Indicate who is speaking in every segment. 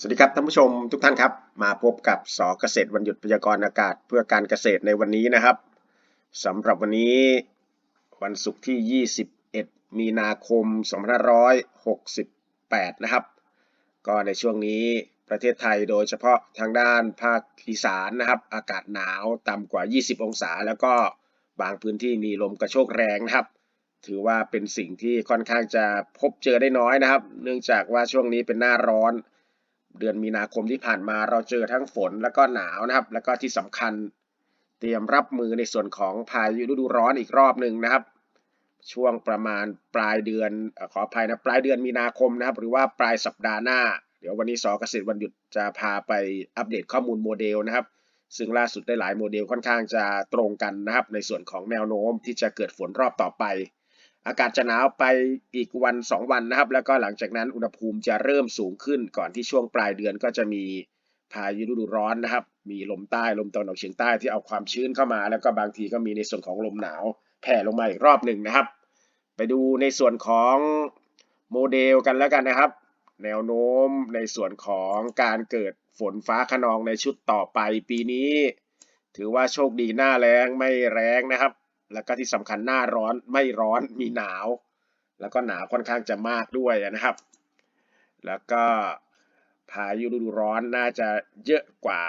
Speaker 1: สวัสดีครับท่านผู้ชมทุกท่านครับ มาพบกับสอเกษตรวันหยุดพยากรณ์อากาศเพื่อการเกษตรในวันนี้นะครับสำหรับวันนี้วันศุกร์ที่ 21 มีนาคม 2568 นะครับ ก็ในช่วงนี้ประเทศไทยโดยเฉพาะทางด้านภาคอีสานนะครับ อากาศหนาวต่ำกว่า 20 องศา แล้วก็บางพื้นที่มีลมกระโชกแรงนะครับถือว่าเป็นสิ่งที่ค่อนข้างจะพบเจอได้น้อยนะครับ เนื่องจากว่าช่วงนี้เป็นหน้าร้อน เดือนมีนาคมที่ผ่านมาเราเจอทั้งฝนแล้วก็หนาวนะครับ แล้วก็ที่สำคัญเตรียมรับมือในส่วนของพายุฤดูร้อนอีกรอบหนึ่งนะครับ ช่วงประมาณปลายเดือนขออภัยนะปลายเดือนมีนาคมนะครับ หรือว่าปลายสัปดาห์หน้า เดี๋ยววันนี้สอเกษตรวันหยุดจะพาไปอัปเดตข้อมูลโมเดลนะครับ ซึ่งล่าสุดได้หลายโมเดลค่อนข้างจะตรงกันนะครับ ในส่วนของแนวโน้มที่จะเกิดฝนรอบต่อไป อากาศจะหนาวไปอีกวัน 2 วันนะครับ แล้วก็หลังจากนั้นอุณหภูมิจะเริ่มสูงขึ้นก่อนที่ช่วงปลายเดือนก็จะมีพายุฤดูร้อนนะครับ มีลมใต้ลมตะวันออกเฉียงใต้ที่เอาความชื้นเข้ามา แล้วก็บางทีก็มีในส่วนของลมหนาวแผ่ลงมาอีกรอบหนึ่งนะครับ ไปดูในส่วนของโมเดลกันแล้วกันนะครับ แนวโน้มในส่วนของการเกิดฝนฟ้าขนองในชุดต่อไปปีนี้ ถือว่าโชคดีหน้าแรงไม่แรงนะครับ แล้วก็ที่สำคัญหน้าร้อนไม่ร้อนมีหนาว แล้วก็หนาวค่อนข้างจะมากด้วยนะครับ แล้วก็พายุฤดูร้อนน่าจะเยอะกว่า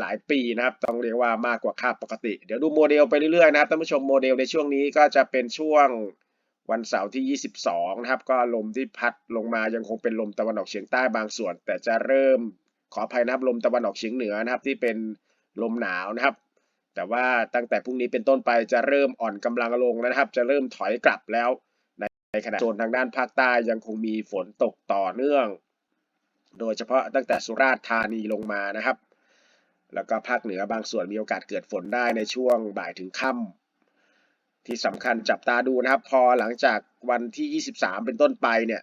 Speaker 1: หลาย ๆ ปีนะครับ ต้องเรียกว่ามากกว่าค่าปกติ เดี๋ยวดูโมเดลไปเรื่อย ๆ นะครับท่านผู้ชมโมเดลในช่วงนี้ก็จะเป็นช่วงวันเสาร์ที่ 22 นะครับ ก็ลมที่พัดลงมายังคงเป็นลมตะวันออกเฉียงใต้บางส่วน แต่จะเริ่มขออภัยนะครับลมตะวันออกเฉียงเหนือนะครับที่เป็นลมหนาวนะครับ แต่ว่าตั้งแต่พรุ่งนี้เป็นต้นไปจะเริ่มอ่อนกำลังลงนะครับ จะเริ่มถอยกลับแล้วในขณะโซนทางด้านภาคใต้ยังคงมีฝนตกต่อเนื่อง โดยเฉพาะตั้งแต่สุราษฎร์ธานีลงมานะครับ แล้วก็ภาคเหนือบางส่วนมีโอกาสเกิดฝนได้ในช่วงบ่ายถึงค่ำที่สำคัญจับตาดูนะครับ พอหลังจากวันที่ 23 เป็นต้นไปเนี่ย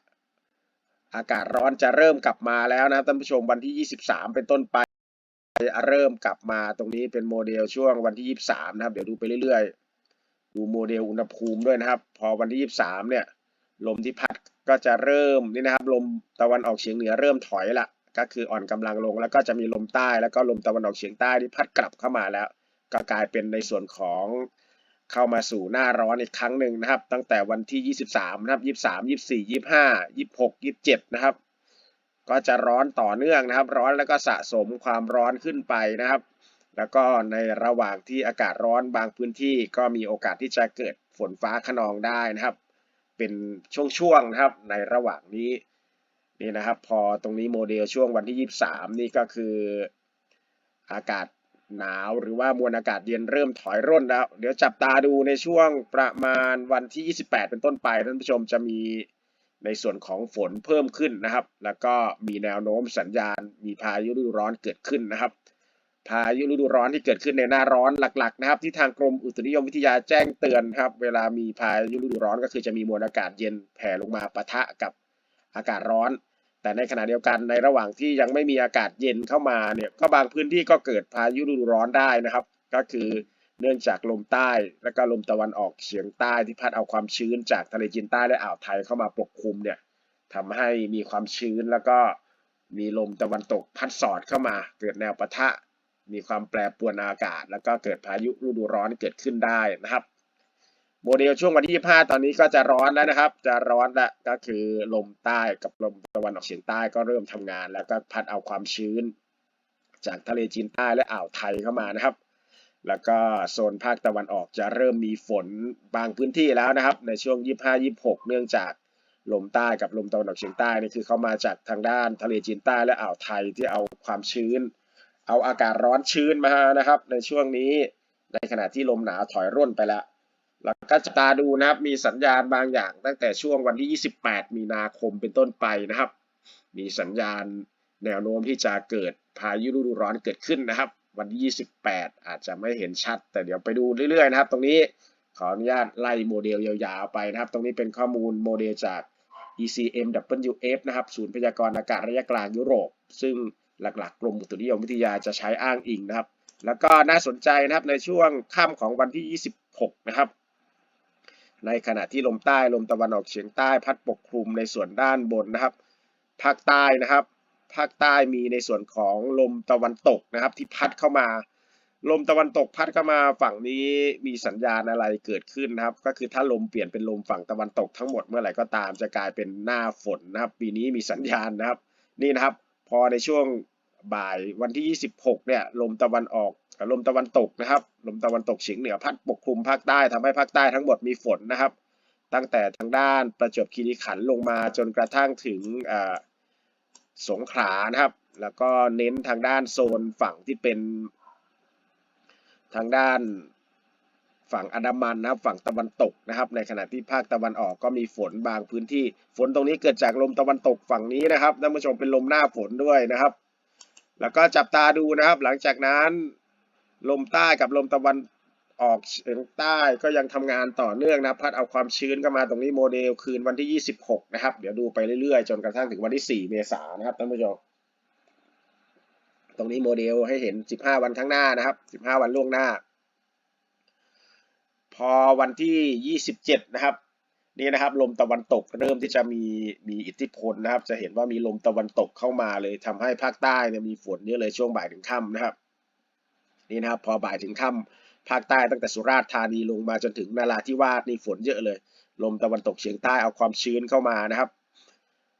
Speaker 1: อากาศร้อนจะเริ่มกลับมาแล้วนะครับท่านผู้ชมวันที่ 23 เป็นต้นไป เริ่มกลับมาตรงนี้เป็นโมเดลช่วงวันที่ 23 นะครับ เดี๋ยวดูไปเรื่อยๆ ดูโมเดลอุณหภูมิด้วยนะครับ พอวันที่ 23 เนี่ย ลมที่พัดก็จะเริ่มนี่นะครับ ลมตะวันออกเฉียงเหนือเริ่มถอยละก็คืออ่อนกำลังลงแล้วก็จะมีลมใต้แล้วก็ลมตะวันออกเฉียงใต้ที่พัดกลับเข้ามาแล้ว ก็กลายเป็นในส่วนของเข้ามาสู่หน้าร้อนอีกครั้งหนึ่งนะครับ ตั้งแต่วันที่ 23 นะครับ 23 24 25 26 27 นะครับ ก็จะร้อนต่อเนื่องนะครับ ร้อนแล้วก็สะสมความร้อนขึ้นไปนะครับ แล้วก็ในระหว่างที่อากาศร้อนบางพื้นที่ก็มีโอกาสที่จะเกิดฝนฟ้าขนองได้นะครับ เป็นช่วงๆนะครับในระหว่างนี้นี่นะครับ พอตรงนี้โมเดลช่วงวันที่ 23 นี่ก็คืออากาศหนาวหรือว่ามวลอากาศเย็นเริ่มถอยร่นแล้ว เดี๋ยวจับตาดูในช่วงประมาณวันที่ 28 เป็นต้นไปท่านผู้ชมจะมี ในส่วนของฝนเพิ่มขึ้นนะครับ แล้วก็มีแนวโน้มสัญญาณ มีพายุฤดูร้อนเกิดขึ้นนะครับ พายุฤดูร้อนที่เกิดขึ้นในหน้าร้อนหลักๆนะครับ ที่ทางกรมอุตุนิยมวิทยาแจ้งเตือนครับ เวลามีพายุฤดูร้อนก็คือจะมีมวลอากาศเย็นแผ่ลงมาปะทะกับอากาศร้อน แต่ในขณะเดียวกันในระหว่างที่ยังไม่มีอากาศเย็นเข้ามาเนี่ยก็บางพื้นที่ก็เกิดพายุฤดูร้อนได้นะครับ ก็คือ เนื่องจากลมใต้และก็ลมตะวันออกเฉียงใต้ที่พัดเอาความชื้นจากทะเลจีนใต้และอ่าวไทยเข้ามาปกคลุมเนี่ยทำให้มีความชื้นแล้วก็มีลมตะวันตกพัดสอดเข้ามา เกิดแนวปะทะ มีความแปรปรวนอากาศ แล้วก็เกิดพายุฤดูร้อนเกิดขึ้นได้นะครับ โมเดลช่วงวันที่ 25 ตอนนี้ก็จะร้อนแล้วนะครับ จะร้อนแล้วก็คือลมใต้กับลมตะวันออกเฉียงใต้ก็เริ่มทำงาน แล้วก็พัดเอาความชื้น จากทะเลจีนใต้และอ่าวไทยเข้ามานะครับ แล้วก็โซนภาคตะวันออกจะเริ่มมีฝนบางพื้นที่แล้วนะครับ ในช่วง 25-26 เนื่องจากลมใต้กับลมตะวันออกเฉียงใต้นี่คือเข้ามาจากทางด้านทะเลจีนใต้และอ่าวไทยที่เอาความชื้น เอาอากาศร้อนชื้นมานะครับ ในช่วงนี้ในขณะที่ลมหนาวถอยร่นไปแล้วแล้วก็จะตาดูนะครับมีสัญญาณบางอย่าง ตั้งแต่ช่วงวันที่ 28 มีนาคมเป็นต้นไปนะครับ มีสัญญาณแนวโน้มที่จะเกิดพายุฤดูร้อนเกิดขึ้นนะครับ วันที่ 28 อาจจะไม่เห็นชัด แต่เดี๋ยวไปดูเรื่อยๆนะครับ ตรงนี้ขออนุญาตไล่โมเดลยาวๆไปนะครับ ตรงนี้เป็นข้อมูลโมเดลจาก ECMWF นะครับศูนย์พยากรณ์อากาศระยะกลางยุโรป ซึ่งหลักๆ กรมอุตุนิยมวิทยาจะใช้อ้างอิงนะครับ แล้วก็น่าสนใจนะครับในช่วงค่ำของวันที่ 26 นะครับ ในขณะที่ลมใต้ลมตะวันออกเฉียงใต้พัดปกคลุมในส่วนด้านบนนะครับ ภาคใต้นะครับ ภาคใต้มีในส่วนของลมตะวันตกนะครับ ที่พัดเข้ามา ลมตะวันตกพัดเข้ามาฝั่งนี้มีสัญญาณอะไรเกิดขึ้นนะครับ ก็คือถ้าลมเปลี่ยนเป็นลมฝั่งตะวันตกทั้งหมดเมื่อไหร่ก็ตามจะกลายเป็นหน้าฝนนะครับ ปีนี้มีสัญญาณนะครับ นี่นะครับ พอในช่วงบ่ายวันที่ 26 เนี่ยลมตะวันออกลมตะวันตกนะครับ ลมตะวันตกเฉียงเหนือพัดปกคลุมภาคใต้ทำให้ภาคใต้ทั้งหมดมีฝนนะครับ ตั้งแต่ทางด้านประจวบคีรีขันธ์ลงมาจนกระทั่งถึง สงขลานะครับ แล้วก็เน้นทางด้านโซนฝั่งที่เป็นทางด้านฝั่งอันดามันนะครับฝั่งตะวันตกนะครับ ในขณะที่ภาคตะวันออกก็มีฝนบางพื้นที่ ฝนตรงนี้เกิดจากลมตะวันตกฝั่งนี้นะครับท่านผู้ชมเป็นลมหน้าฝนด้วยนะครับ แล้วก็จับตาดูนะครับ หลังจากนั้นลมใต้กับลมตะวัน ออกเฉียงใต้ก็ยังทำงานต่อเนื่องนับพัดเอาความชื้นเข้ามาตรงนี้โมเดลคืนวันที่ 26 นะครับ เดี๋ยวดูไปเรื่อยๆ จนกระทั่งถึงวันที่ 4 เมษายนนะครับท่านผู้ชมตรงนี้โมเดลให้เห็น 15 วันข้างหน้านะครับ 15 วันล่วงหน้า พอวันที่ 27 นะครับนี่นะครับลมตะวันตกเริ่มที่จะมีมีอิทธิพลนะครับ จะเห็นว่ามีลมตะวันตกเข้ามาเลยทำให้ภาคใต้เนี่ยมีฝนเยอะเลยช่วงบ่ายถึงค่ำนะครับ นี่นะครับ พอบ่ายถึงค่ำ ภาคใต้ตั้งแต่สุราษฎร์ธานีลงมาจนถึงนาราธิวาสนี่ฝนเยอะเลย ลมตะวันตกเฉียงใต้เอาความชื้นเข้ามานะครับ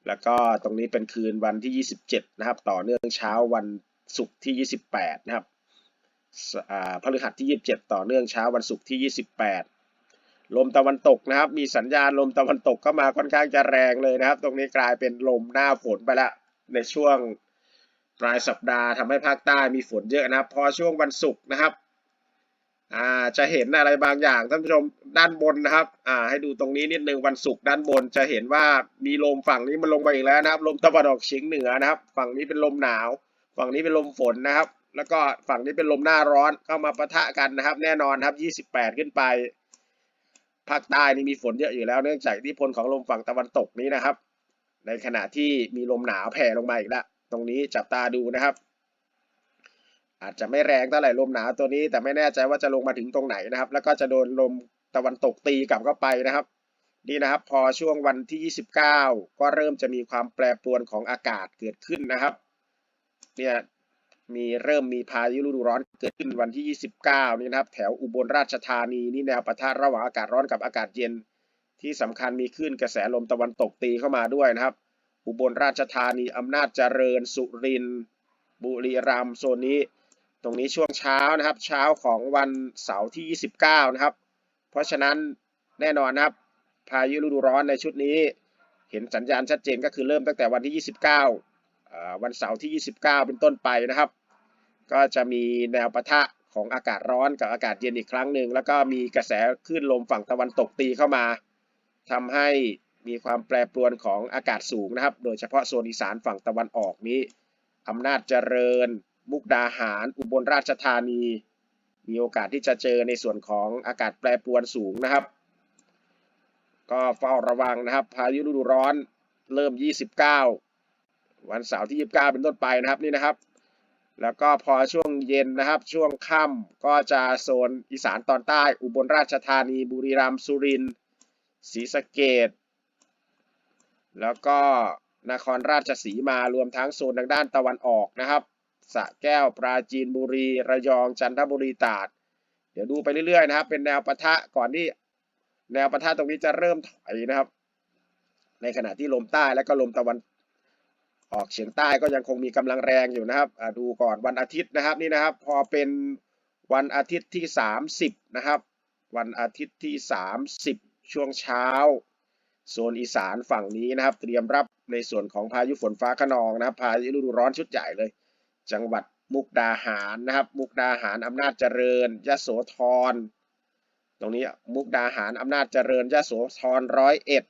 Speaker 1: แล้วก็ตรงนี้เป็นคืนวันที่ 27 นะครับ ต่อเนื่องเช้าวันศุกร์ที่ 28 นะครับสอ่าพฤหัสที่ 27 ต่อเนื่องเช้าวันศุกร์ที่ 28 ลมตะวันตกนะครับ มีสัญญาณลมตะวันตกเข้ามาค่อนข้างจะแรงเลยนะครับ ตรงนี้กลายเป็นลมหน้าฝนไปแล้วในช่วงปลายสัปดาห์ทำให้ภาคใต้มีฝนเยอะนะครับ พอช่วงวันศุกร์นะครับ อ่าจะเห็นอะไรบางอย่างท่านผู้ชมด้านบนนะครับอ่าให้ดูตรงนี้นิดนึงวันศุกร์ด้านบนจะเห็นว่ามีลมฝั่งนี้มันลงมาอีกแล้วนะครับ ลมตะวันออกเฉียงเหนือนะครับ ฝั่งนี้เป็นลมหนาว ฝั่งนี้เป็นลมฝนนะครับ แล้วก็ฝั่งนี้เป็นลมหน้าร้อนเข้ามาปะทะกันนะครับ แน่นอนครับ 28 ขึ้นไปภาคใต้นี่มีฝนเยอะอยู่แล้วเนื่องจากอิทธิพลของลมฝั่งตะวันตกนี้นะครับ ในขณะที่มีลมหนาวแผ่ลงมาอีกแล้วตรงนี้จับตาดูนะครับ อาจจะไม่แรงเท่าไหร่ลมหนาวตัวนี้ แต่ไม่แน่ใจว่าจะลงมาถึงตรงไหนนะครับ แล้วก็จะโดนลมตะวันตกตีกลับเข้าไปนะครับนี่นะครับ พอช่วงวันที่ 29 ก็เริ่มจะมีความแปรปรวนของอากาศเกิดขึ้นนะครับเนี่ยมีเริ่มมีพายุฤดูร้อนเกิดขึ้นวันที่ 29 นี่นะครับ แถวอุบลราชธานีนี่แนวปะทะระหว่างอากาศร้อนกับอากาศเย็น ที่สำคัญมีคลื่นกระแสลมตะวันตกตีเข้ามาด้วยนะครับ อุบลราชธานีอำนาจเจริญสุรินทร์บุรีรัมย์โซนนี้ ตรงนี้ช่วงเช้านะครับ เช้าของวันเสาร์ที่ 29 นะครับ เพราะฉะนั้นแน่นอนนะครับ พายุฤดูร้อนในชุดนี้ เห็นสัญญาณชัดเจนก็คือเริ่มตั้งแต่วันที่ 29 วันเสาร์ที่ 29 เป็นต้นไปนะครับ ก็จะมีแนวปะทะของอากาศร้อนกับอากาศเย็นอีกครั้งหนึ่งแล้วก็มีกระแสคลื่นลมฝั่งตะวันตกตีเข้ามาทำให้มีความแปรปรวนของอากาศสูงนะครับ โดยเฉพาะโซนอีสานฝั่งตะวันออกนี้อำนาจเจริญ มุกดาหาร อุบลราชธานี มีโอกาสที่จะเจอในส่วนของอากาศแปรปรวนสูงนะครับ ก็เฝ้าระวังนะครับ พายุฤดูร้อนเริ่ม 29 วันเสาร์ที่ 29 เป็นต้นไปนะครับนี่นะครับ แล้วก็พอช่วงเย็นนะครับ ช่วงค่ำก็จะโซนอีสานตอนใต้ อุบลราชธานี บุรีรัมย์ สุรินทร์ ศรีสะเกดแล้วก็นครราชสีมารวมทั้งโซนทางด้านตะวันออกนะครับ สะแก้ว ปราจีนบุรี ระยอง จันทบุรีตราด เดี๋ยวดูไปเรื่อยๆนะครับ เป็นแนวปะทะก่อนที่แนวปะทะตรงนี้จะเริ่มถอยนะครับ ในขณะที่ลมใต้และก็ลมตะวันออกเฉียงใต้ก็ยังคงมีกำลังแรงอยู่นะครับดูก่อนวันอาทิตย์นะครับนี่นะครับ พอเป็นวันอาทิตย์ที่ 30 นะครับ วันอาทิตย์ที่ 30 ช่วงเช้า โซนอีสานฝั่งนี้นะครับ เตรียมรับในส่วนของพายุฝนฟ้าขนองนะครับพายุฤดูร้อนชุดใหญ่เลย จังหวัดมุกดาหารนะครับ มุกดาหารอำนาจเจริญยโสธร ตรงนี้มุกดาหารอำนาจเจริญยโสธรร้อยเอ็ด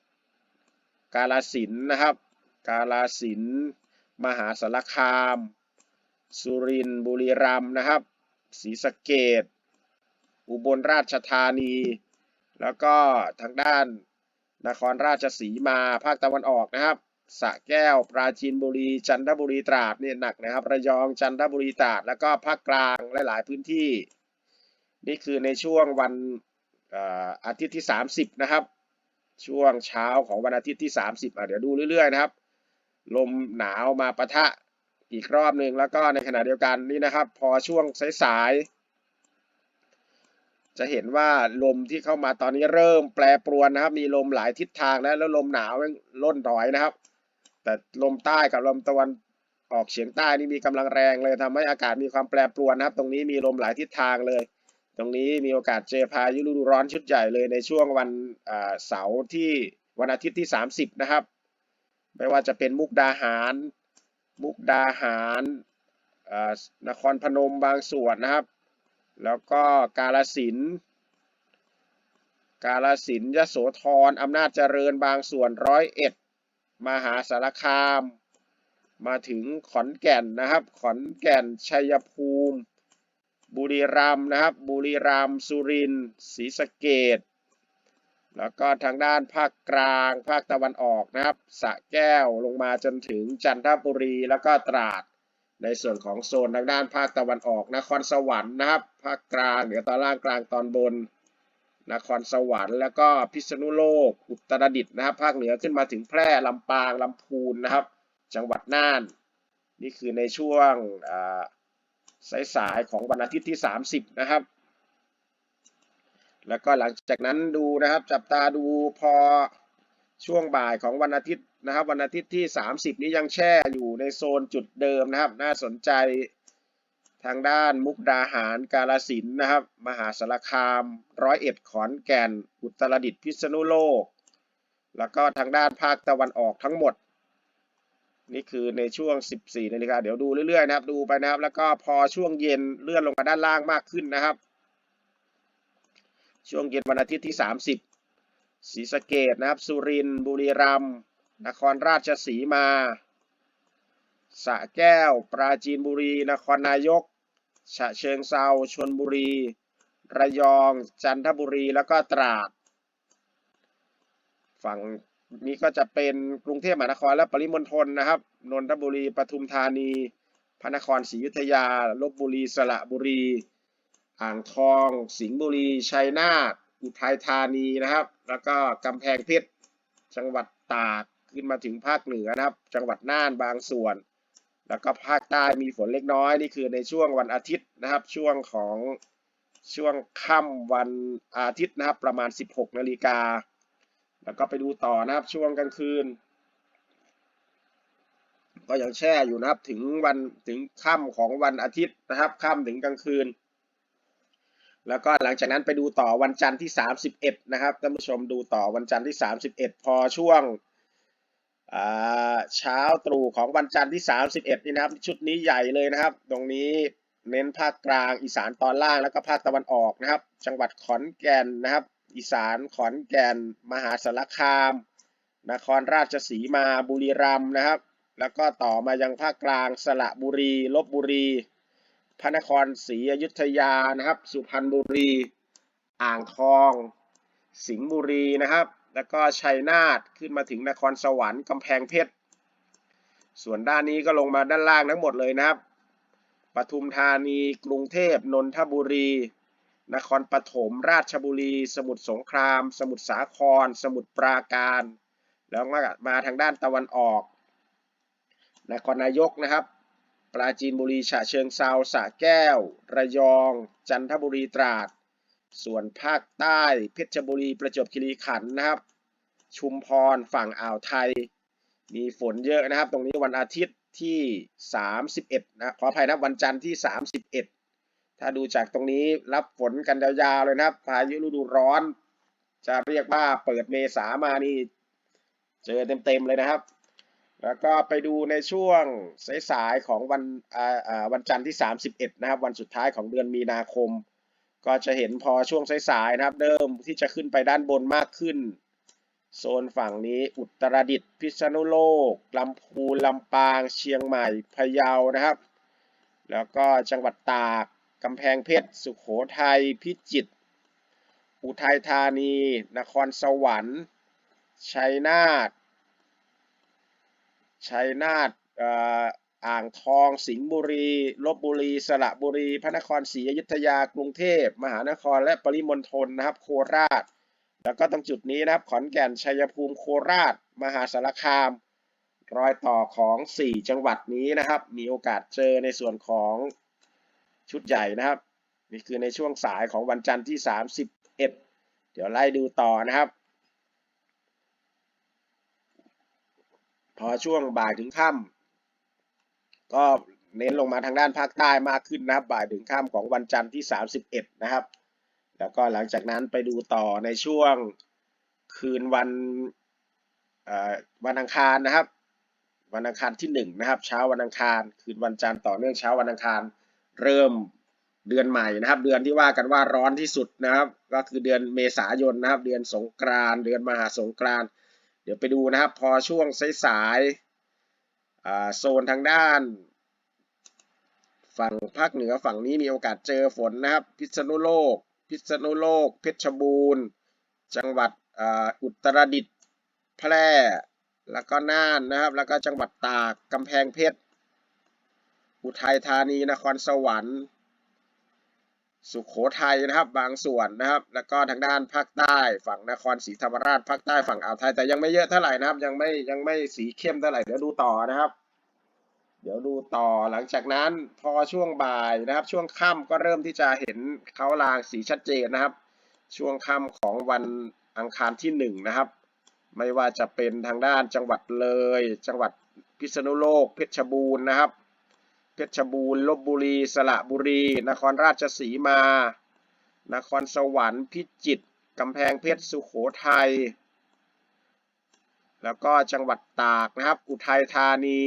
Speaker 1: กาลสินนะครับ กาลสินมหาสารคาม สุรินทร์บุรีรัมย์นะครับศรีสะเกดอุบลราชธานี แล้วก็ทางด้านนครราชสีมาภาคตะวันออกนะครับ สระแก้ว ปราจีนบุรี จันทบุรีตราดเนี่ยหนักนะครับ ระยองจันทบุรีตราดแล้วก็ภาคกลางหลาย ๆ พื้นที่ นี่คือในช่วงวันอาทิตย์ที่ 30 นะครับ ช่วงเช้าของวันอาทิตย์ที่ 30อะเดี๋ยวดูเรื่อย ๆ นะครับ ลมหนาวมาปะทะอีกรอบหนึ่งแล้วก็ในขณะเดียวกันนี่นะครับ พอช่วงสายๆจะเห็นว่าลมที่เข้ามาตอนนี้เริ่มแปรปรวนนะครับ มีลมหลายทิศทางแล้วแล้วลมหนาวล่นถอยนะครับ แต่ลมใต้กับลมตะวันออกเฉียงใต้นี่มีกำลังแรงเลยทำให้อากาศมีความแปรปรวนนะครับ ตรงนี้มีลมหลายทิศทางเลย ตรงนี้มีโอกาสเจอพายุฤดูร้อนชุดใหญ่เลยในช่วงวันเสาร์ที่วันอาทิตย์ที่ 30 นะครับ ไม่ว่าจะเป็นมุกดาหาร มุกดาหารนครพนมบางส่วนนะครับ แล้วก็กาลสินกาลสินยโสธรอำนาจเจริญบางส่วนร้อยเอ็ด มหาสารคาม มาถึงขอนแก่นนะครับ ขอนแก่นชัยภูมิ บุรีรัมย์นะครับ บุรีรัมย์สุรินทร์ศรีสะเกดแล้วก็ทางด้านภาคกลาง ภาคตะวันออกนะครับสะแก้วลงมาจนถึงจันทบุรีแล้วก็ตราด ในส่วนของโซนทางด้านภาคตะวันออกนครสวรรค์นะครับ ภาคกลางเหนือตอนล่างกลางตอนบน นครสวรรค์แล้วก็พิษณุโลก อุตรดิตถ์นะครับ ภาคเหนือขึ้นมาถึงแพร่ลำปางลำพูนนะครับ จังหวัดน่าน นี่คือในช่วงสายๆของวันอาทิตย์ที่ 30 นะครับ แล้วก็หลังจากนั้นดูนะครับ จับตาดูพอช่วงบ่ายของวันอาทิตย์นะครับ วันอาทิตย์ที่ 30 นี้ยังแช่อยู่ในโซนจุดเดิมนะครับ น่าสนใจ ทางด้านมุกดาหารกาลสินนะครับ มหาสารคาม ร้อยเอ็ดขอนแก่น อุตรดิตถ์พิษณุโลก แล้วก็ทางด้านภาคตะวันออกทั้งหมด นี่คือในช่วง 14นาฬิกาเดี๋ยวดูเรื่อยๆนะครับ ดูไปนะครับ แล้วก็พอช่วงเย็นเลื่อนลงมาด้านล่างมากขึ้นนะครับ ช่วงเย็นวันอาทิตย์ที่ 30ศรีสะเกดนะครับ สุรินทร์บุรีรัมย์นครราชสีมาสระแก้ว ปราจีนบุรี นครนายก ฉะเชิงเซาชลบุรี ระยอง จันทบุรี แล้วก็ตราด ฝั่งนี้ก็จะเป็นกรุงเทพมหานครและปริมณฑลนะครับ นนทบุรี ปทุมธานี พระนครศรีอยุธยา ลบบุรี สระบุรี อ่างทอง สิงห์บุรี ชัยนาท อุทัยธานีนะครับ แล้วก็กำแพงเพชร จังหวัดตาก ขึ้นมาถึงภาคเหนือนะครับ จังหวัดน่านบางส่วน แล้วก็ภาคใต้มีฝนเล็กน้อยนี่คือในช่วงวันอาทิตย์นะครับ ช่วงของช่วงค่ำวันอาทิตย์นะครับ ประมาณ 16 นาฬิกา แล้วก็ไปดูต่อนะครับช่วงกลางคืน ก็ยังแช่อยู่นะครับถึงวันถึงค่ำของวันอาทิตย์นะครับค่ำถึงกลางคืน แล้วก็หลังจากนั้นไปดูต่อวันจันทร์ที่ 31 นะครับท่านผู้ชมดูต่อวันจันทร์ที่ 31 พอช่วง เช้าตรู่ของวันจันทร์ที่ 31 นี่นะครับ ชุดนี้ใหญ่เลยนะครับ ตรงนี้เน้นภาคกลาง อีสานตอนล่างแล้วก็ภาคตะวันออกนะครับ จังหวัดขอนแก่นนะครับ อีสานขอนแก่น มหาสารคาม นครราชสีมาบุรีรัมย์นะครับ แล้วก็ต่อมายังภาคกลางสระบุรีลบบุรี พระนครศรีอยุธยานะครับ สุพรรณบุรี อ่างทอง สิงห์บุรีนะครับ แล้วก็ชัยนาทขึ้นมาถึงนครสวรรค์กำแพงเพชร ส่วนด้านนี้ก็ลงมาด้านล่างทั้งหมดเลยนะครับ ปทุมธานี กรุงเทพ นนทบุรี นครปฐม ราชบุรี สมุทรสงคราม สมุทรสาคร สมุทรปราการ แล้วมามาทางด้านตะวันออก นครนายกนะครับ ปราจีนบุรี ฉะเชิงเซาสระแก้ว ระยอง จันทบุรี ตราด ส่วนภาคใต้เพชรบุรีประจวบคีรีขันธ์นะครับ ชุมพรฝั่งอ่าวไทย มีฝนเยอะนะครับ ตรงนี้วันอาทิตย์ที่ 31 นะขออภัยนะวันจันทร์ที่ 31 ถ้าดูจากตรงนี้รับฝนกันยาวๆเลยนะครับ พายุฤดูร้อน จะเรียกว่าเปิดเมษามานี่เจอเต็มๆเลยนะครับ แล้วก็ไปดูในช่วงสายๆของวันวันจันทร์ที่ 31 นะครับ วันสุดท้ายของเดือนมีนาคม ก็จะเห็นพอช่วงสายๆนะครับเริ่มที่จะขึ้นไปด้านบนมากขึ้น โซนฝั่งนี้อุตรดิตถ์พิษณุโลกลำพูนลำปางเชียงใหม่พะเยานะครับ แล้วก็จังหวัดตากกำแพงเพชรสุขโขทัยพิจิตรอุทัยธานี นครสวรรค์ชัยนาทชัยนาท อ่ออ่างทอง สิงห์บุรีลบบุรี สระบุรี พระนครศรีอยุธยากรุงเทพ มหานครและปริมณฑลนะครับ โคราช แล้วก็ตรงจุดนี้นะครับ ขอนแก่นชัยภูมิโคราช มหาสารคาม รอยต่อของ 4 จังหวัดนี้นะครับ มีโอกาสเจอในส่วนของชุดใหญ่นะครับ นี่คือในช่วงสายของวันจันทร์ที่ 31 เดี๋ยวไล่ดูต่อนะครับพอช่วงบ่ายถึงค่ำ ก็เน้นลงมาทางด้านภาคใต้มากขึ้นนะครับบ่ายถึงค่ำของวันจันทร์ที่ 31 นะครับ แล้วก็หลังจากนั้นไปดูต่อในช่วงคืนวันเอ่อวันอังคารนะครับ วันอังคารที่หนึ่งนะครับ เช้าวันอังคาร คืนวันจันทร์ต่อเนื่องเช้าวันอังคารเริ่มเดือนใหม่นะครับ เดือนที่ว่ากันว่าร้อนที่สุดนะครับ ก็คือเดือนเมษายนนะครับ เดือนสงกรานเดือนมหาสงกรานเดี๋ยวไปดูนะครับ พอช่วงสายๆ โซนทางด้าน ฝั่งภาคเหนือฝั่งนี้มีโอกาสเจอฝนนะครับ พิษณุโลก พิษณุโลก เพชรบูรณ์ จังหวัดอุตรดิตถ์แพร่แล้วก็น่านนะครับ แล้วก็จังหวัดตากกำแพงเพชร อุทัยธานีนครสวรรค์ สุขโขทัยนะครับบางส่วนนะครับ แล้วก็ทางด้านภาคใต้ฝั่งนครศรีธรรมราชภาคใต้ฝั่งอ่าวไทยแต่ยังไม่เยอะเท่าไหร่นะครับ ยังไม่ยังไม่สีเข้มเท่าไหร่เดี๋ยวดูต่อนะครับ เดี๋ยวดูต่อหลังจากนั้นพอช่วงบ่ายนะครับ ช่วงค่ำก็เริ่มที่จะเห็นเขาลางสีชัดเจนนะครับ ช่วงค่ำของวันอังคารที่หนึ่งนะครับ ไม่ว่าจะเป็นทางด้านจังหวัดเลย จังหวัดพิษณุโลกเพชรบูรณ์นะครับ เพชรบูรณ์ลบบุรี สระบุรี นครราชสีมา นครสวรรค์พิจิตรกำแพงเพชรสุโขทัยแล้วก็จังหวัดตากนะครับ อุทัยธานี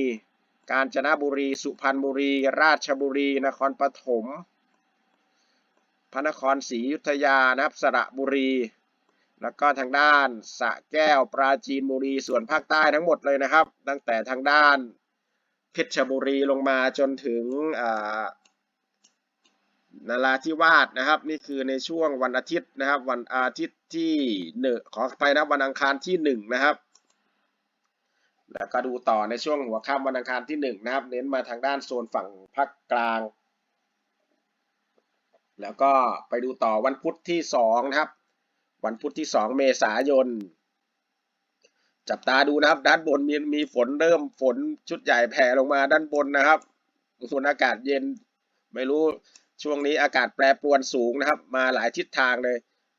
Speaker 1: กาญจนบุรี สุพรรณบุรี ราชบุรี นครปฐม พระนครศรีอยุธยานะครับ สระบุรี แล้วก็ทางด้านสระแก้ว ปราจีนบุรี ส่วนภาคใต้ทั้งหมดเลยนะครับ ตั้งแต่ทางด้าน ชรบุรีลงมาจนถึงอ่านราธิวาสนะครับ นี่คือในช่วงวันอาทิตย์นะครับ วันอาทิตย์ที่หนึ่งขอไปนะวันอังคารที่หนึ่งนะครับ แล้วก็ดูต่อในช่วงหัวค่ำวันอังคารที่หนึ่งนะครับ เน้นมาทางด้านโซนฝั่งภาคกลาง แล้วก็ไปดูต่อวันพุธที่สองนะครับ วันพุธที่สองเมษายน จับตาดูนะครับ ด้านบนมีมีฝนเริ่มฝนชุดใหญ่แผ่ลงมาด้านบนนะครับมวลอากาศเย็น ไม่รู้ช่วงนี้อากาศแปรปรวนสูงนะครับ มาหลายทิศทางเลย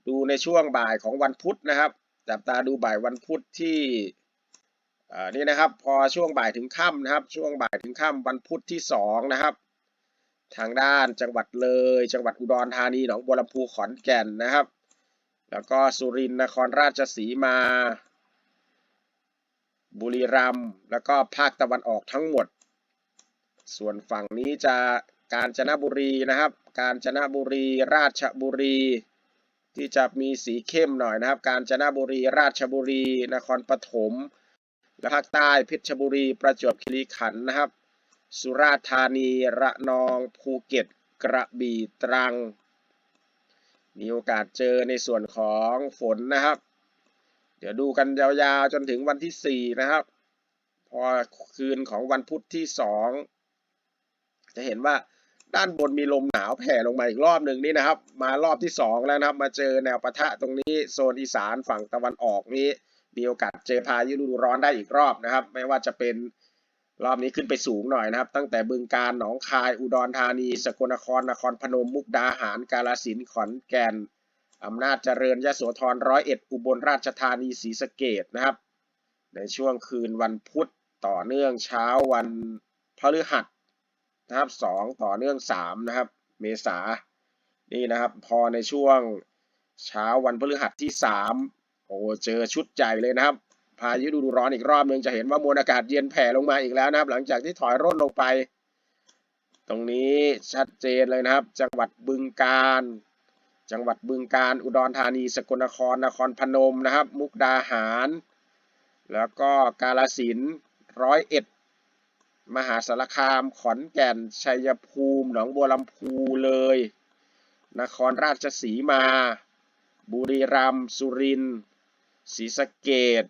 Speaker 1: ดูในช่วงบ่ายของวันพุธนะครับ จับตาดูบ่ายวันพุธที่นี่นะครับพอช่วงบ่ายถึงค่ำนะครับ ช่วงบ่ายถึงค่ำวันพุธที่สองนะครับ ทางด้านจังหวัดเลย จังหวัดอุดรธานีหนองบัวลำพูขอนแก่นนะครับ แล้วก็สุรินทร์นครราชสีมา บุรีรัมย์แล้วก็ภาคตะวันออกทั้งหมด ส่วนฝั่งนี้จะกาญจนบุรีนะครับ กาญจนบุรีราชบุรี ที่จะมีสีเข้มหน่อยนะครับ กาญจนบุรีราชบุรี นครปฐมและภาคใต้เพชรบุรี ประจวบคีรีขันธ์นะครับ สุราษฎร์ธานีระนองภูเก็ตกระบี่ตรัง มีโอกาสเจอในส่วนของฝนนะครับ เดี๋ยวดูกันยาวๆจนถึงวันที่ 4 นะครับ พอคืนของวันพุธที่ 2 จะเห็นว่าด้านบนมีลมหนาวแผ่ลงมาอีกรอบหนึ่งนี่นะครับ มารอบที่ 2 แล้วนะครับ มาเจอแนวปะทะตรงนี้โซนอีสานฝั่งตะวันออกนี้มีโอกาสเจอพายุฤดูร้อนได้อีกรอบนะครับ ไม่ว่าจะเป็นรอบนี้ขึ้นไปสูงหน่อยนะครับ ตั้งแต่บึงกาฬหนองคายอุดรธานี สกลนครนครพนมมุกดาหารกาฬสินธุ์ขอนแก่น อำนาจเจริญยโสธรร้อยเอ็ดอุบลราชธานีศรีสะเกษนะครับ ในช่วงคืนวันพุธต่อเนื่องเช้าวันพฤหัสนะครับสองต่อเนื่องสามนะครับ เมษานี่นะครับ พอในช่วงเช้าวันพฤหัสที่สามโอ้เจอชุดใหญ่เลยนะครับ พายุดูร้อนอีกรอบหนึ่งจะเห็นว่ามวลอากาศเย็นแผ่ลงมาอีกแล้วนะครับ หลังจากที่ถอยร่นลงไป ตรงนี้ชัดเจนเลยนะครับ จังหวัดบึงกาฬ จังหวัดบึงกาฬอุดรธานี สกลนคร นครพนมนะครับ มุกดาหาร แล้วก็กาฬสินร้อยเอ็ด มหาสารคาม ขอนแก่น ชัยภูมิ หนองบัวลำพูเลย นครราชสีมา บุรีรัมย์ สุรินทร์ ศรีสะเกษ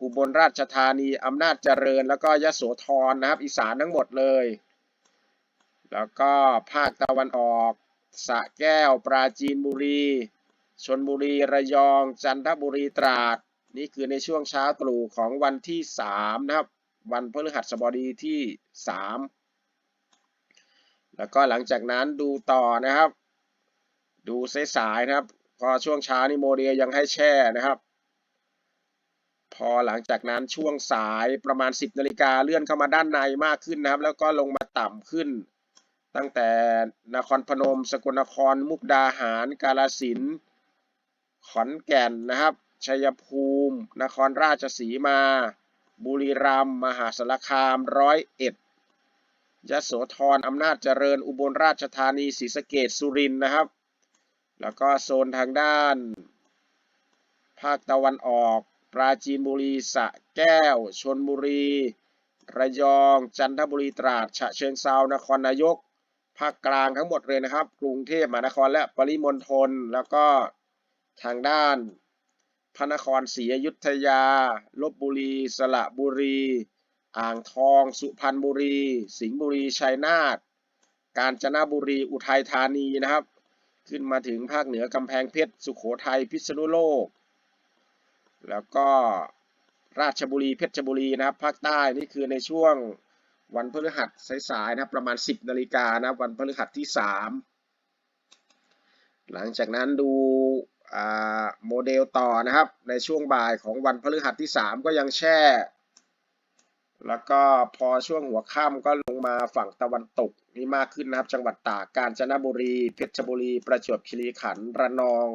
Speaker 1: อุบลราชธานี อำนาจเจริญ แล้วก็ยโสธรนะครับ อีสานทั้งหมดเลย แล้วก็ภาคตะวันออก สระแก้ว ปราจีนบุรี ชนบุรี ระยอง จันทบุรี ตราด นี่คือในช่วงเช้าตรู่ของวันที่3นะครับ วันพฤหัสบดีที่สามแล้วก็หลังจากนั้นดูต่อนะครับ ดูสายๆนะครับ พอช่วงเช้านี่โมเดลยังให้แช่นะครับ พอหลังจากนั้นช่วงสายประมาณ 10นาฬิกาเลื่อนเข้ามาด้านในมากขึ้นนะครับ แล้วก็ลงมาต่ำขึ้น ตั้งแต่นครพนม สกลนคร มุกดาหาร กาฬสิน ขอนแก่นนะครับ ชัยภูมิ นครราชสีมา บุรีรัมย์ มหาสารคาม ร้อยเอ็ด ยโสธร อำนาจเจริญ อุบลราชธานี ศรีสะเกษสุรินทร์นะครับ แล้วก็โซนทางด้าน ภาคตะวันออก ปราจีนบุรี สะแก้ว ชนบุรี ระยอง จันทบุรี ตราด ฉะเชิงเซา นครนายก ภาคกลางทั้งหมดเลยนะครับ กรุงเทพมหานครและปริมณฑลแล้วก็ทางด้านพระนครศรีอยุธยาลบบุรี สระบุรี อ่างทอง สุพรรณบุรี สิงห์บุรี ชัยนาท กาญจนบุรี อุทัยธานีนะครับ ขึ้นมาถึงภาคเหนือกำแพงเพชร สุโขทัย พิษณุโลก แล้วก็ราชบุรี เพชรบุรีนะครับ ภาคใต้นี่คือในช่วง วันพฤหัสสายๆนะครับประมาณ 10นาฬิกานะวันพฤหัสที่ 3 หลังจากนั้นดูโมเดลต่อนะครับ ในช่วงบ่ายของวันพฤหัสที่ 3 ก็ยังแช่ แล้วก็พอช่วงหัวค่ำก็ลงมาฝั่งตะวันตกนี่มากขึ้นนะครับ จังหวัดตากกาญจนบุรี เพชรบุรี ประจวบคีรีขันธ์ระนอง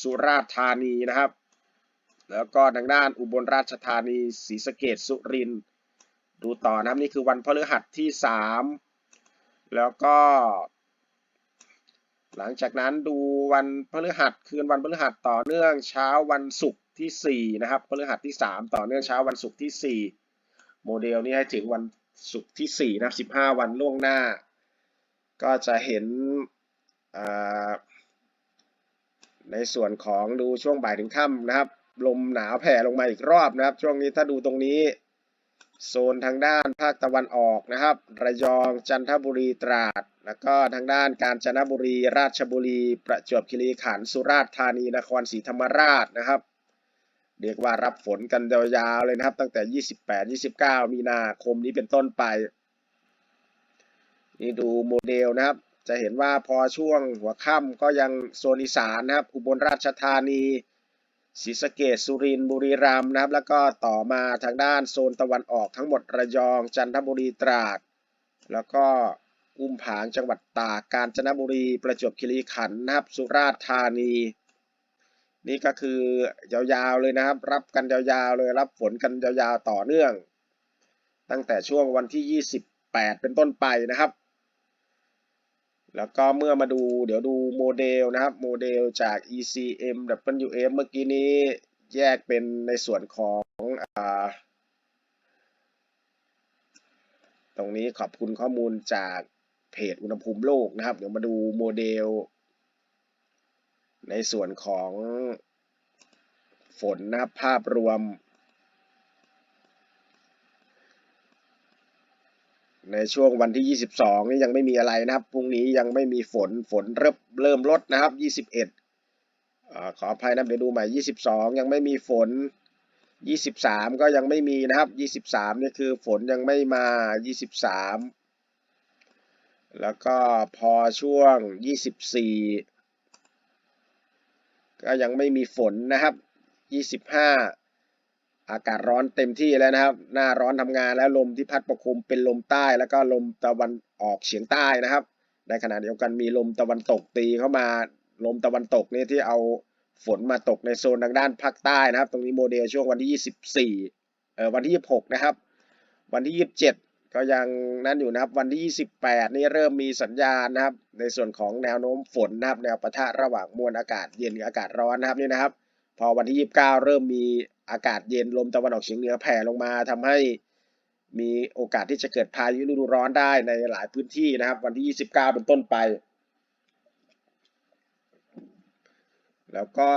Speaker 1: สุราษฎร์ธานีนะครับ แล้วก็ทางด้านอุบลราชธานีศรีสะเกษสุรินทร์ ดูต่อนะครับนี่คือวันพฤหัสที่ 3 แล้วก็ หลังจากนั้นดูวันพฤหัสคืนวันพฤหัสต่อเนื่องเช้าวันศุกร์ที่ 4 นะครับพฤหัสที่ 3 ต่อเนื่องเช้าวันศุกร์ที่ 4 โมเดลนี้ให้ถึงวันศุกร์ที่ 4 นะครับ 15 วันล่วงหน้า ก็จะเห็นในส่วนของดูช่วงบ่ายถึงค่ำนะครับ ลมหนาวแผ่ลงมาอีกรอบนะครับ ช่วงนี้ถ้าดูตรงนี้ โซนทางด้านภาคตะวันออกนะครับ ระยองจันทบุรีตราด แล้วก็ทางด้านกาญจนบุรี ราชบุรี ประจวบคีรีขันธ์สุราษฎร์ธานีนครศรีธรรมราชนะครับเรียกว่ารับฝนกันยาวๆเลยนะครับ ตั้งแต่ 28-29 มีนาคมนี้เป็นต้นไป นี่ดูโมเดลนะครับ จะเห็นว่าพอช่วงหัวค่ำก็ยังโซนอีสานนะครับ อุบลราชธานี ศรีสะเกษสุรินทร์บุรีรัมย์นะครับ แล้วก็ต่อมาทางด้านโซนตะวันออกทั้งหมดระยอง จันทบุรีตราด แล้วก็อุ้มผางจังหวัดตากกาญจนบุรี ประจวบคีรีขันธ์นะครับ สุราษฎร์ธานี นี่ก็คือยาวๆเลยนะครับ รับกันยาวๆเลยรับฝนกันยาวๆต่อเนื่อง ตั้งแต่ช่วงวันที่ 28 เป็นต้นไปนะครับ แล้วก็เมื่อมาดูเดี๋ยวดูโมเดลนะครับโมเดลจาก ECM WM เมื่อกี้นี้แยกเป็นในส่วนของอตรงนี้ขอบคุณข้อมูลจากเพจอุณหภูมิโลกนะครับ เดี๋ยวมาดูโมเดล ในส่วนของฝนนะครับภาพรวม ในช่วงวันที่ 22 นี่ยังไม่มีอะไรนะครับพรุ่งนี้ยังไม่มีฝนฝนเริ่มเริ่มลดนะครับ 21อขออภัยนะเดี๋ยวดูใหม่ 22 ยังไม่มีฝน 23 ก็ยังไม่มีนะครับ 23นี่คือฝนยังไม่มา 23 แล้วก็พอช่วง 24 ก็ยังไม่มีฝนนะครับ 25 อากาศร้อนเต็มที่แล้วนะครับ หน้าร้อนทำงานแล้วลมที่พัดปกคลุมเป็นลมใต้แล้วก็ลมตะวันออกเฉียงใต้นะครับ ในขณะเดียวกันมีลมตะวันตกตีเข้ามาลมตะวันตกนี่ที่เอาฝนมาตกในโซนทางด้านภาคใต้นะครับ ตรงนี้โมเดลช่วงวันที่ 24เอ่อวันที่ 26 นะครับ วันที่ 27 ก็ยังนั่นอยู่นะครับ วันที่ 28 นี่เริ่มมีสัญญาณนะครับ ในส่วนของแนวโน้มฝนนะครับ แนวปะทะระหว่างมวลอากาศเย็นกับอากาศร้อนนะครับนี่นะครับ พอวันที่ 29 เริ่มมี อากาศเย็นลมตะวันออกเฉียงเหนือแผ่ลงมาทำให้มีโอกาสที่จะเกิดพายุฤดูร้อนได้ในหลายพื้นที่นะครับ วันที่ 29 เป็นต้นไป แล้วก็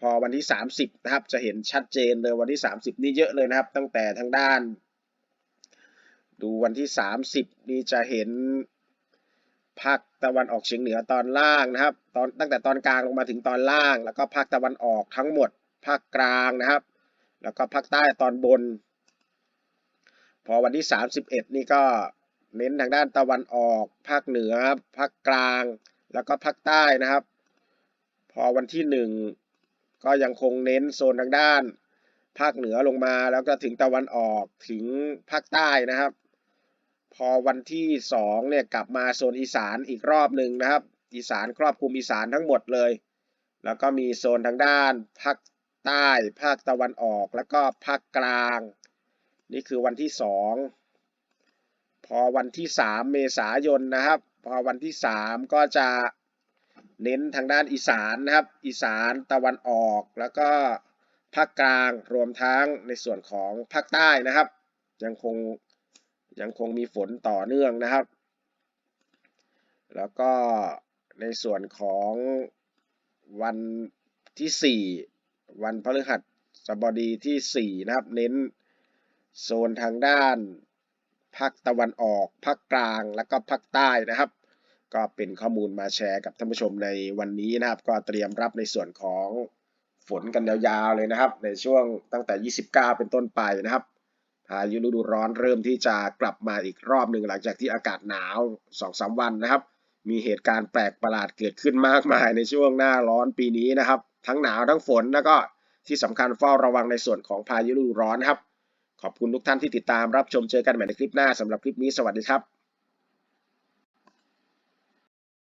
Speaker 1: พอวันที่ 30 นะครับ จะเห็นชัดเจนเลยวันที่ 30 นี่เยอะเลยนะครับ ตั้งแต่ทางด้าน ดูวันที่ 30 นี่จะเห็นภาคตะวันออกเฉียงเหนือตอนล่างนะครับ ตอนตั้งแต่ตอนกลางลงมาถึงตอนล่าง แล้วก็ภาคตะวันออกทั้งหมด ภาคกลางนะครับ แล้วก็ภาคใต้ตอนบน พอวันที่ 31 นี่ก็เน้นทางด้านตะวันออก ภาคเหนือภาคกลาง แล้วก็ภาคใต้นะครับ พอวันที่ 1 ก็ยังคงเน้นโซนทางด้าน ภาคเหนือลงมาแล้วก็ถึงตะวันออกถึงภาคใต้นะครับ พอวันที่2เนี่ยกลับมาโซนอีสานอีกรอบหนึ่งนะครับ อีสานครอบคลุมอีสานทั้งหมดเลยแล้วก็มีโซนทางด้านภาค ใต้ ภาคตะวันออก แล้วก็ภาคกลาง นี่คือวันที่2พอวันที่3เมษายนนะครับ พอวันที่3ก็จะเน้นทางด้านอีสานนะครับ อีสานตะวันออก แล้วก็ภาคกลางรวมทั้งในส่วนของภาคใต้นะครับ ยังคงยังคงมีฝนต่อเนื่องนะครับ แล้วก็ในส่วนของวันที่4 วันพฤหัสบดีที่ 4 นะครับ เน้นโซนทางด้านภาคตะวันออกภาคกลางแล้วก็ภาคใต้นะครับ ก็เป็นข้อมูลมาแชร์กับท่านผู้ชมในวันนี้นะครับ ก็เตรียมรับในส่วนของฝนกันยาวๆเลยนะครับ ในช่วงตั้งแต่ 29 เป็นต้นไปนะครับพายุฤดูร้อนเริ่มที่จะกลับมาอีกรอบหนึ่งหลังจากที่อากาศหนาว 2-3 วันนะครับ มีเหตุการณ์แปลกประหลาดเกิดขึ้นมากมายในช่วงหน้าร้อนปีนี้นะครับ ทั้งหนาวทั้งฝนแล้วก็ที่สำคัญเฝ้าระวังในส่วนของพายุฤดูร้อนครับ ขอบคุณทุกท่านที่ติดตามรับชมเจอกันใหม่ในคลิปหน้าสำหรับคลิปนี้สวัสดีครับ